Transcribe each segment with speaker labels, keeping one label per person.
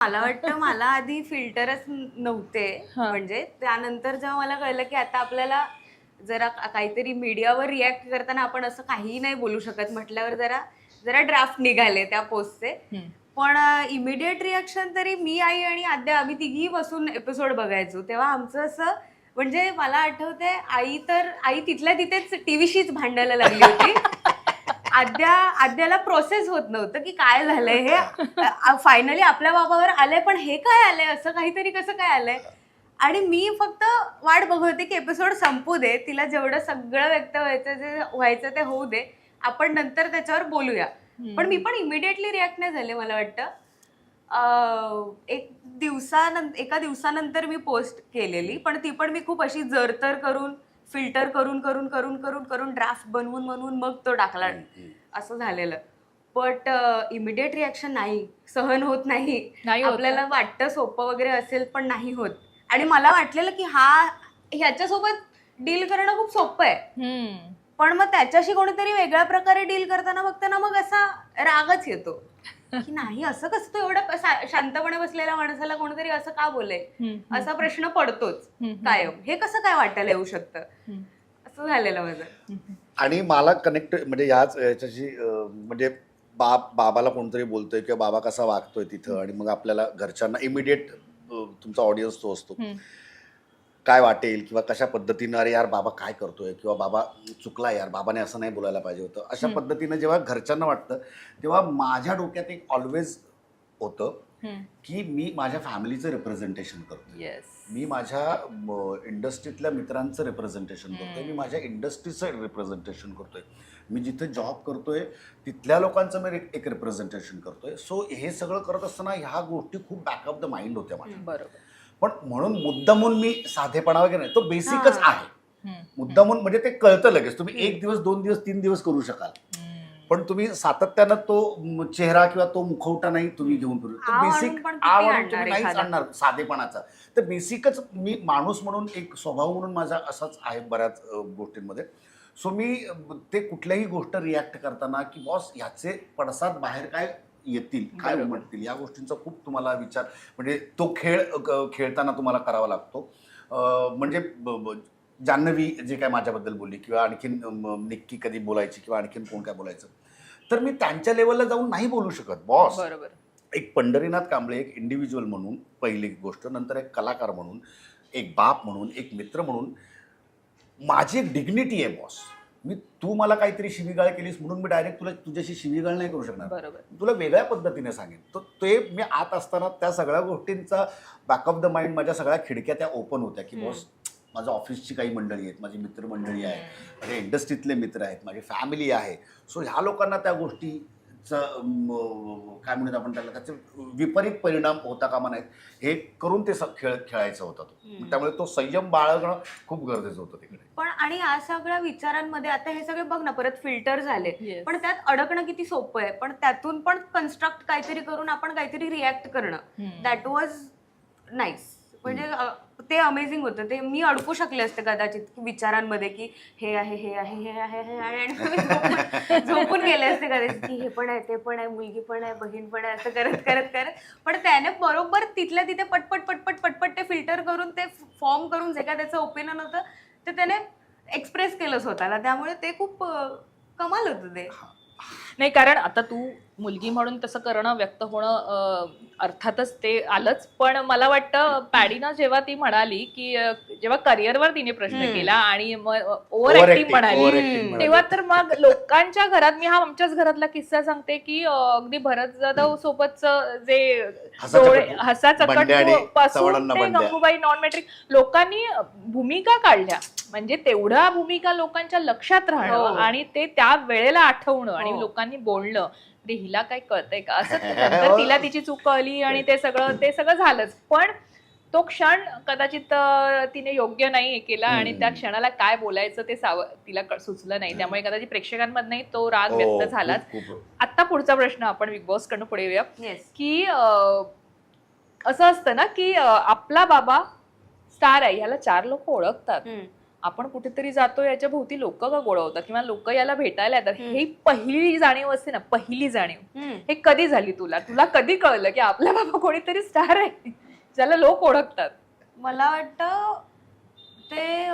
Speaker 1: मला वाटतं मला आधी फिल्टरच नव्हते. म्हणजे त्यानंतर जेव्हा मला कळलं की आता आपल्याला जरा काहीतरी मीडियावर रिॲक्ट करताना आपण असं काहीही नाही बोलू शकत. म्हटल्यावर जरा जरा ड्राफ्ट निघाले त्या पोस्टचे. पण इमिडिएट रिॲक्शन तरी मी आई आणि आद्या आम्ही तिघी बसून एपिसोड बघायचो. तेव्हा आमचं असं म्हणजे मला आठवतंय आई तर आई तिथल्या तिथेच टीव्हीशीच भांडायला लागली होती. आद्या आद्याला प्रोसेस होत नव्हतं की काय झालंय हे. फायनली आपल्या बाबावर आलंय पण हे काय आलंय? असं काहीतरी कसं काय आलंय? आणि मी फक्त वाट बघत होते की एपिसोड संपू दे तिला जेवढं सगळं व्यक्त व्हायचं जे व्हायचं ते होऊ दे आपण नंतर त्याच्यावर बोलूया. पण मी पण इमिडिएटली रिॲक्ट नाही झाले मला वाटतं. एक दिवसानंतर एका दिवसानंतर मी पोस्ट केलेली पण ती पण मी खूप अशी जरतर करून फिल्टर करून करून करून करून करून ड्राफ्ट बनवून बनवून मग तो टाकला. असं झालेलं. बट इमिडिएट रिॲक्शन नाही. सहन होत नाही. आपल्याला वाटतं सोपं वगैरे असेल पण नाही होत. आणि मला वाटलेलं की हा ह्याच्यासोबत डील करणं खूप सोपं आहे. पण मग त्याच्याशी कोणीतरी वेगळ्या प्रकारे डील करताना बघताना मग असा रागच येतो. की नाही असं कसं तो एवढं सा- शांतपणे बसलेल्या माणसाला कोणीतरी असं का बोले. असा प्रश्न पडतोच. कायम हे कसं काय वाटायला येऊ शकतं. असं झालेलं माझं.
Speaker 2: आणि मला कनेक्ट म्हणजे याच याच्याशी अं, म्हणजे बाप बाबाला कोणतरी बोलतोय किंवा बाबा कसा वागतोय तिथं आणि मग आपल्याला घरच्यांना इमिडिएट तुमचा ऑडियन्स तो असतो. काय वाटेल किंवा कशा पद्धतीनं अरे यार बाबा काय करतोय किंवा बाबा चुकला यार बाबाने असं नाही बोलायला पाहिजे होतं अशा. पद्धतीनं जेव्हा घरच्यांना वाटतं तेव्हा माझ्या डोक्यात एक ऑलवेज होतं. की मी माझ्या फॅमिलीचं रिप्रेझेंटेशन करतो. मी माझ्या इंडस्ट्रीतल्या मित्रांचं रिप्रेझेंटेशन करतोय मी. माझ्या इंडस्ट्रीचं रिप्रेझेंटेशन करतोय मी जिथे जॉब करतोय तिथल्या लोकांचं मी एक रिप्रेझेंटेशन करतोय सो हे सगळं करत असताना ह्या गोष्टी खूप बॅकअप द माइंड होत्या माझ्या
Speaker 3: बरोबर
Speaker 2: पण म्हणून मुद्दामून मी साधेपणा वगैरे नाही तो बेसिकच. आहे. मुद्दामून म्हणजे ते कळतं लगेच तुम्ही एक दिवस दोन दिवस तीन दिवस करू शकाल. पण तुम्ही सातत्यानं तो चेहरा किंवा तो मुखवटा नाही तुम्ही घेऊन फिरू तो बेसिक नाहीच? आणणार साधेपणाचा तर बेसिकच मी माणूस म्हणून एक स्वभाव म्हणून माझा असाच आहे बऱ्याच गोष्टींमध्ये सो मी ते कुठल्याही गोष्ट रिॲक्ट करताना की बॉस ह्याचे पडसाद बाहेर काय येतील काय. उमटतील या गोष्टींचा खूप तुम्हाला विचार म्हणजे तो खेळ खेळताना तुम्हाला करावा लागतो. म्हणजे जान्हवी जे काय माझ्याबद्दल बोलली किंवा आणखीन निक्की कधी बोलायची किंवा आणखीन कोण काय बोलायचं तर मी त्यांच्या लेवलला जाऊन नाही बोलू शकत बॉस
Speaker 3: बरोबर.
Speaker 2: एक पंढरीनाथ कांबळे एक इंडिव्हिज्युअल म्हणून पहिली गोष्ट नंतर एक कलाकार म्हणून एक बाप म्हणून एक मित्र म्हणून माझी एक डिग्निटी आहे बॉस मी तू मला काहीतरी शिवीगाळ केलीस म्हणून मी डायरेक्ट तुला तुझ्याशी शिवीगाळ नाही करू शकणार.
Speaker 3: बरोबर.
Speaker 2: तुला वेगळ्या पद्धतीने सांगेन. तर ते मी आत असताना त्या सगळ्या गोष्टींचा बॅकअप द माइंड माझ्या सगळ्या खिडक्या त्या ओपन होत्या की. बॉस माझ्या ऑफिसची काही मंडळी आहेत माझी मित्रमंडळी आहे माझ्या इंडस्ट्रीतले मित्र आहेत माझी फॅमिली आहे. सो ह्या लोकांना त्या गोष्टीचं म, काय म्हणूयात आपण त्याला? त्याचे विपरीत परिणाम होता कामा नाहीत. हे करून ते खेळ खेळायचं होतं तो. त्यामुळे तो संयम बाळगणं खूप गरजेचं होतं तिकडे.
Speaker 1: पण आणि या सगळ्या विचारांमध्ये आता हे सगळे बघ ना परत फिल्टर झाले. पण त्यात अडकणं किती सोपं आहे? पण त्यातून पण कन्स्ट्रक्ट काहीतरी करून आपण काहीतरी रिॲक्ट करणं. दॅट वॉज नाईस म्हणजे अ, ते अमेझिंग होतं. ते मी अडकू शकले असते कदाचित की विचारांमध्ये की हे आहे हे आहे हे आहे हे आहे. आणि मी झोपून झोपून गेले असते कदाचित की हे पण आहे ते पण आहे मुलगी पण आहे बहीण पण आहे असं करत करत करत. पण त्याने बरोबर तिथल्या तिथे पटपट पटपट पटपट ते फिल्टर करून ते फॉर्म करून जे काय त्याचं ओपिनियन होतं ते त्याने एक्सप्रेस केलं स्वतःला. त्यामुळे ते खूप अ, कमाल होतं ते.
Speaker 3: नाही कारण आता तू मुलगी म्हणून तसं करणं व्यक्त होणं अर्थातच ते आलंच पण मला वाटतं पॅडीना जेव्हा ती म्हणाली की जेव्हा करिअरवर तिने प्रश्न. केला आणि ओव्हर ऍक्टिंग म्हणाली. तेव्हा तर मग लोकांच्या घरात मी हा आमच्याच घरातला किस्सा सांगते की अगदी भरत जाधव सोबतच जे
Speaker 2: बंड्या आणि
Speaker 3: पासून ते. गंगूबाई नॉन मॅट्रिक लोकांनी भूमिका काढल्या म्हणजे तेवढ्या भूमिका लोकांच्या लक्षात राहणं
Speaker 1: हो.
Speaker 3: आणि ते त्या वेळेला आठवणं आणि
Speaker 1: हो.
Speaker 3: लोकांनी बोलणं ते हिला काय कळतंय का? असं नंतर तिला तिची चूक कळली आणि ते सगळं ते सगळं झालंच. पण तो क्षण कदाचित तिने योग्य नाही हे केला आणि त्या. क्षणाला काय बोलायचं ते साव तिला सुचलं नाही. त्यामुळे कदाचित प्रेक्षकांमधनही तो राग
Speaker 2: हो,
Speaker 3: व्यक्त झालाच. आता पुढचा प्रश्न आपण बिग बॉस कडनं पुढे येऊया. की असं असतं ना की आपला बाबा स्टार आहे ह्याला चार लोक ओळखतात. आपण कुठेतरी जातो याच्या भोवती लोक का गोळवतात किंवा लोक याला भेटायला येतात. ही पहिली जाणीव असते ना पहिली जाणीव. हे कधी झाली तुला? तुला कधी कळलं की आपल्या बाबा कोणीतरी स्टार आहे? ज्याला लोक ओळखतात.
Speaker 1: मला वाटतं ते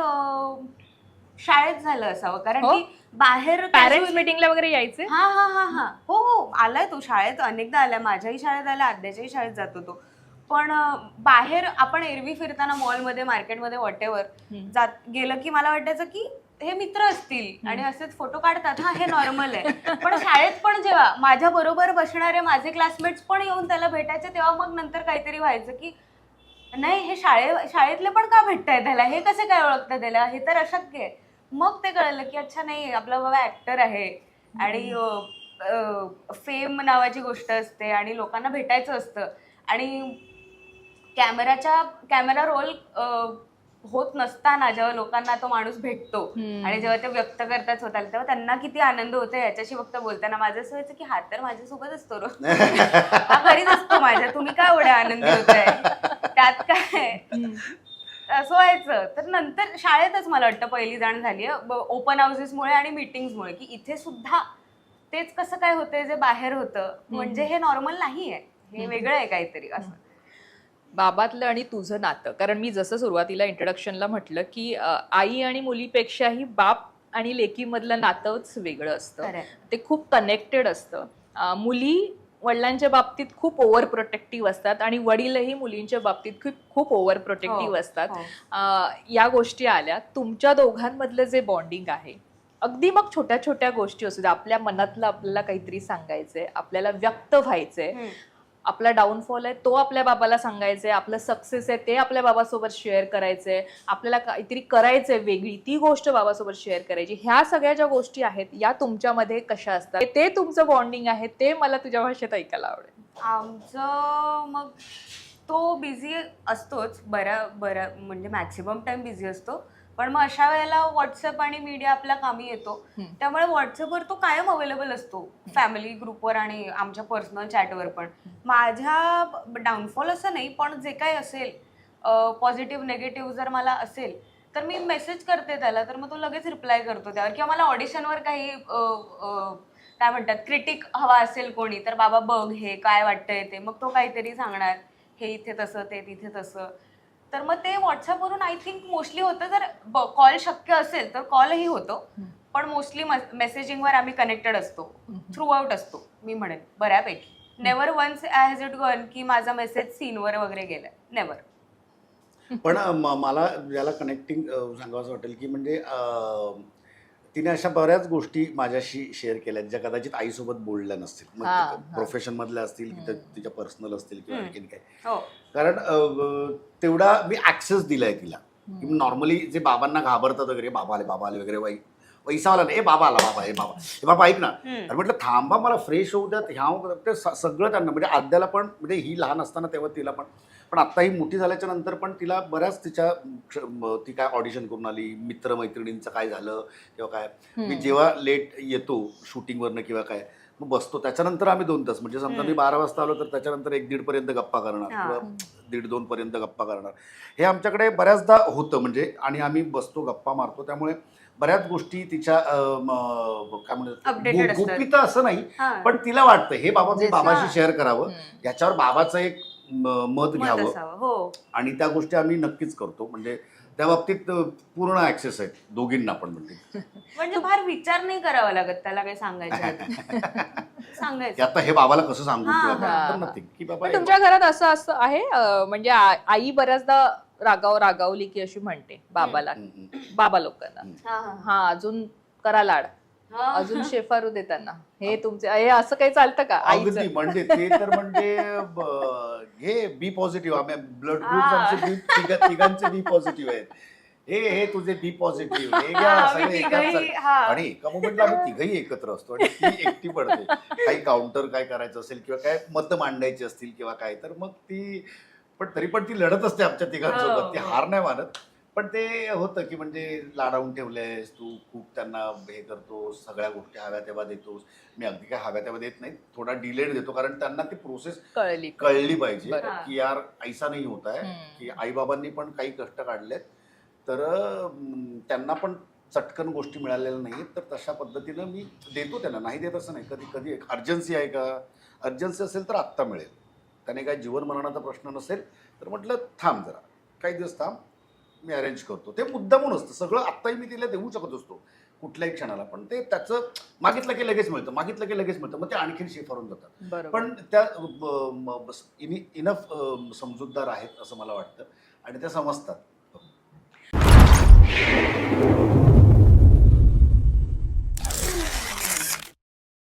Speaker 1: शाळेत झालं असावं. कारण
Speaker 3: हो?
Speaker 1: की बाहेर
Speaker 3: पॅरेंट्स मिटिंगला वगैरे यायचे?
Speaker 1: हा हा हा हा. हो हो. आलाय तो शाळेत. अनेकदा आलाय. माझ्याही शाळेत आलाय आद्याच्याही शाळेत जातो तो पण बाहेर आपण एरवी फिरताना मॉलमध्ये मार्केटमध्ये वॉटेवर. जात गेलं की मला वाटायचं की हे मित्र असतील आणि असेच फोटो काढतात. हा हे नॉर्मल आहे. पण शाळेत पण जेव्हा माझ्या बरोबर बसणारे माझे क्लासमेट्स पण येऊन त्याला भेटायचे तेव्हा मग नंतर काहीतरी व्हायचं की नाही हे शाळे शाळेतले पण का भेटताय त्याला हे कसे काय ओळखतात त्याला हे तर अशक्य आहे. मग ते कळलं की अच्छा नाही आपला बाबा ऍक्टर आहे. आणि फेम नावाची गोष्ट असते आणि लोकांना भेटायचं असतं. आणि कॅमेराच्या कॅमेरा रोल होत नसताना जेव्हा लोकांना तो माणूस भेटतो. आणि जेव्हा ते व्यक्त करतात स्वतःला तेव्हा त्यांना किती आनंद होतो याच्याशी फक्त बोलताना. माझं असं व्हायचं की हा तर माझ्यासोबत असतो रोज. हा घरीच असतो माझ्या. तुम्ही काय एवढे आनंदी होताय? त्यात काय? असं व्हायचं. तर नंतर शाळेतच मला वाटतं पहिली जाण झाली ओपन हाऊसेसमुळे आणि मिटिंग्समुळे की इथे सुद्धा तेच कसं काय होतंय जे बाहेर होतं. म्हणजे हे नॉर्मल नाही आहे हे वेगळं आहे काहीतरी असं.
Speaker 3: बाबातलं आणि तुझं नातं. कारण मी जसं सुरुवातीला इंट्रोडक्शनला म्हटलं की आई आणि मुलीपेक्षाही बाप आणि लेकीमधलं नातंच वेगळं असतं. ते खूप कनेक्टेड असतं. मुली वडिलांच्या बाबतीत खूप ओव्हर प्रोटेक्टिव्ह असतात आणि वडीलही मुलींच्या बाबतीत खूप खूप ओव्हर प्रोटेक्टिव्ह
Speaker 1: हो,
Speaker 3: असतात.
Speaker 1: हो.
Speaker 3: या गोष्टी आल्या. तुमच्या दोघांमधलं जे बॉन्डिंग आहे अगदी मग छोट्या छोट्या गोष्टी असू द्या. आपल्या मनातलं आपल्याला काहीतरी सांगायचंय आपल्याला व्यक्त व्हायचंय. आपला डाऊनफॉल आहे तो आपल्या बाबाला सांगायचंय. आपलं सक्सेस आहे ते आपल्या बाबासोबत शेअर करायचंय. आपल्याला काहीतरी करायचंय वेगळी ती गोष्ट बाबासोबत शेअर करायची. ह्या सगळ्या ज्या गोष्टी आहेत या तुमच्यामध्ये कशा असतात? ते तुमचं बॉन्डिंग आहे ते मला तुझ्या भाषेत ऐकायला आवडेल.
Speaker 1: आमचं मग तो बिझी असतोच बऱ्या बऱ्या म्हणजे मॅक्सिमम टाइम बिझी असतो. पण मग अशा वेळेला व्हॉट्सअप आणि मीडिया आपल्या कामी येतो. त्यामुळे व्हॉट्सअपवर तो कायम अवेलेबल असतो. फॅमिली ग्रुपवर आणि आमच्या पर्सनल चॅटवर पण. माझ्या डाऊनफॉल असं नाही पण जे काही असेल पॉझिटिव्ह नेगेटिव्ह जर मला असेल तर मी मेसेज करते त्याला तर मग तो लगेच रिप्लाय करतो त्यावर. किंवा मला ऑडिशनवर काही काय म्हणतात क्रिटिक हवा असेल कोणी तर बाबा बघ हे काय वाटतंय ते. मग तो काहीतरी सांगणार हे इथे तसं ते तिथे तसं. तर मग ते व्हॉट्सअपवरून आय थिंक मोस्टली होतं. जर कॉल शक्य असेल तर कॉलही होतो. पण मोस्टली मेसेजिंगवर आम्ही कनेक्टेड असतो. थ्रू आउट असतो. मी म्हणेन. बऱ्यापैकी. Never once I has it gone की माझा मेसेज सीनवर वगैरे गेलाय. नेवर
Speaker 2: पण मला याला कनेक्टिंग सांगावं वाटेल की म्हणजे तिने अशा बऱ्याच गोष्टी माझ्याशी शेअर केल्या ज्या कदाचित आईसोबत बोलल्या नसतील. मग प्रोफेशन मधल्या असतील की. तिच्या पर्सनल असतील किंवा. आणखीन काय
Speaker 1: हो
Speaker 2: कारण तेवढा मी ऍक्सेस दिलाय तिला की नॉर्मली जे बाबांना घाबरतात वगैरे बाबा आले बाबा आले वगैरे वाई पैसावाला नाही ए बाबा आला बाबा हे बाबा हे बाबा ऐक ना. अरे म्हटलं थांबा मला फ्रेश होऊ द्यात ह्या होऊ. ते स- सगळं त्यांना म्हणजे आद्याला पण म्हणजे ही लहान असताना तेव्हा तिला पण पण आता ही मोठी झाल्याच्यानंतर पण तिला बऱ्याच तिच्या क्ष- म- ती काय ऑडिशन करून आली मित्रमैत्रिणींचं काय झालं किंवा काय मी जेव्हा लेट येतो शूटिंगवरनं किंवा काय मग बसतो त्याच्यानंतर आम्ही दोन तास म्हणजे समजा मी. बारा वाजता आलो तर त्याच्यानंतर एक दीड पर्यंत गप्पा करणार
Speaker 1: हा.
Speaker 2: किंवा दीड दोन पर्यंत गप्पा करणार हे आमच्याकडे बऱ्याचदा होतं म्हणजे आणि आम्ही बसतो गप्पा मारतो त्यामुळे बऱ्याच गोष्टी तिच्या काय म्हणतात. गोपिता असं नाही
Speaker 1: हा.
Speaker 2: पण तिला वाटतं हे बाबा मी बाबाशी. शेअर करावं याच्यावर बाबाचं एक मत घ्यावं.
Speaker 1: हो.
Speaker 2: आणि त्या गोष्टी आम्ही नक्कीच करतो. म्हणजे त्या बाबतीत पूर्ण ऍक्सेस आहे दोघींना पण म्हणजे
Speaker 1: म्हणजे फार विचार नाही करावा लागत त्याला काही सांगायचं सांगायचं.
Speaker 2: आता हे बाबाला कसं सांगू. की बाबा
Speaker 3: तुमच्या घरात असं असं आहे? म्हणजे आई बऱ्याचदा रागाव रागावली की अशी म्हणते बाबाला. बाबा लोकांना.
Speaker 1: हा,
Speaker 3: अजून करा लाड. अजून शेफारू दे त्यांना. हे तुमचे हे असं काही चालतं का
Speaker 2: अगदी म्हणजे ते तर म्हणजे ब- हे बी पॉझिटिव्ह. आम्ही ब्लड ग्रुप. आमचे तिघांचे बी पॉझिटिव्ह आहेत. हे हे तुझे बी पॉझिटिव्ह. हे घ्या सगळे एकाच.
Speaker 1: हा.
Speaker 2: आणि एका मोमेंटला आम्ही तिघही एकत्र असतो आणि ती एकटी पडते. काही काउंटर काय करायचं असेल किंवा काय मत मांडायची असतील किंवा काय तर मग ती पण तरी पण ती लढत असते आमच्या तिघांसोबत ती
Speaker 1: हो, हो.
Speaker 2: हार नाही मानत. पण ते होतं की म्हणजे लाडावून ठेवलेस तू खूप त्यांना हे करतोस सगळ्या गोष्टी हव्या तेव्हा देतोस. मी अगदी काय हव्या तेव्हा देत नाही थोडा डिलेड देतो कारण त्यांना ती प्रोसेस
Speaker 3: कळली
Speaker 2: कळली पाहिजे. की यार ऐसा नाही होत आहे. की आई बाबांनी पण काही कष्ट काढलेत. तर त्यांना पण चटकन गोष्टी मिळालेल्या नाही तर तशा पद्धतीनं मी देतो त्यांना. नाही देत असं नाही कधी कधी एक अर्जन्सी आहे का? अर्जन्सी असेल तर आत्ता मिळेल. त्याने काय जीवनमरणाचा प्रश्न नसेल तर म्हटलं थांब जरा काही दिवस थांब मी अरेंज करतो. ते मुद्दामून असतं. सगळं आत्ताही मी तिला देऊ शकत असतो कुठल्याही क्षणाला. पण ते त्याचं मागितलं की लगेच मिळतं मागितलं की लगेच मिळतं मग ते आणखीन शेफारून जातात. पण त्या इनी इनफ समजूतदार आहेत असं मला वाटतं. आणि त्या समजतात.